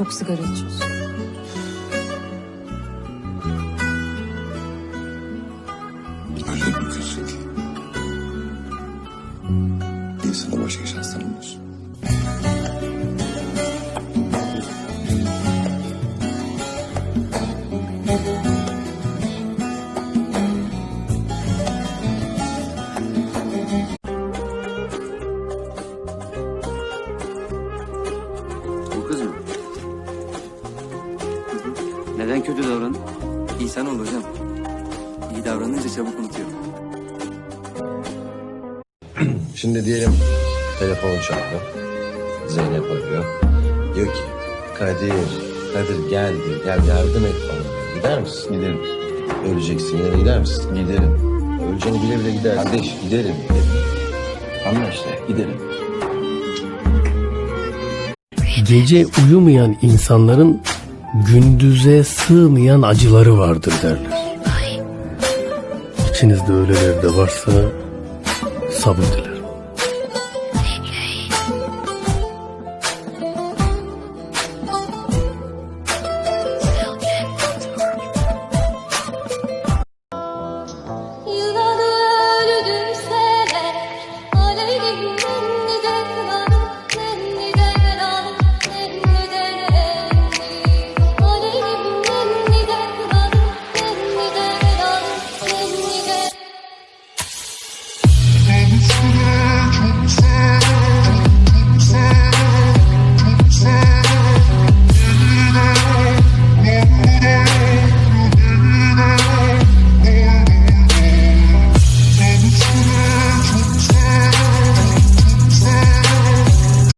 çok sigara içiyorsun. Öyle bakıyorsun ki. İnsana başka şans tanımıyorsun. Neden kötü davran? İnsan ol hocam. İyi davranınca çabuk unutuyor. Şimdi diyelim telefon çaldı. Zeynep arıyor. Diyor ki Kadir, Kadir gel diyor. Gel yardım et bana. Gider misin? Giderim. Öleceksin yine de gider misin? Giderim. Öleceğini bile bile gider. Kardeş giderim. Ama işte giderim. Gece uyumayan insanların gündüze sığmayan acıları vardır derler. İçinizde öyleleri de varsa sabır dilerim.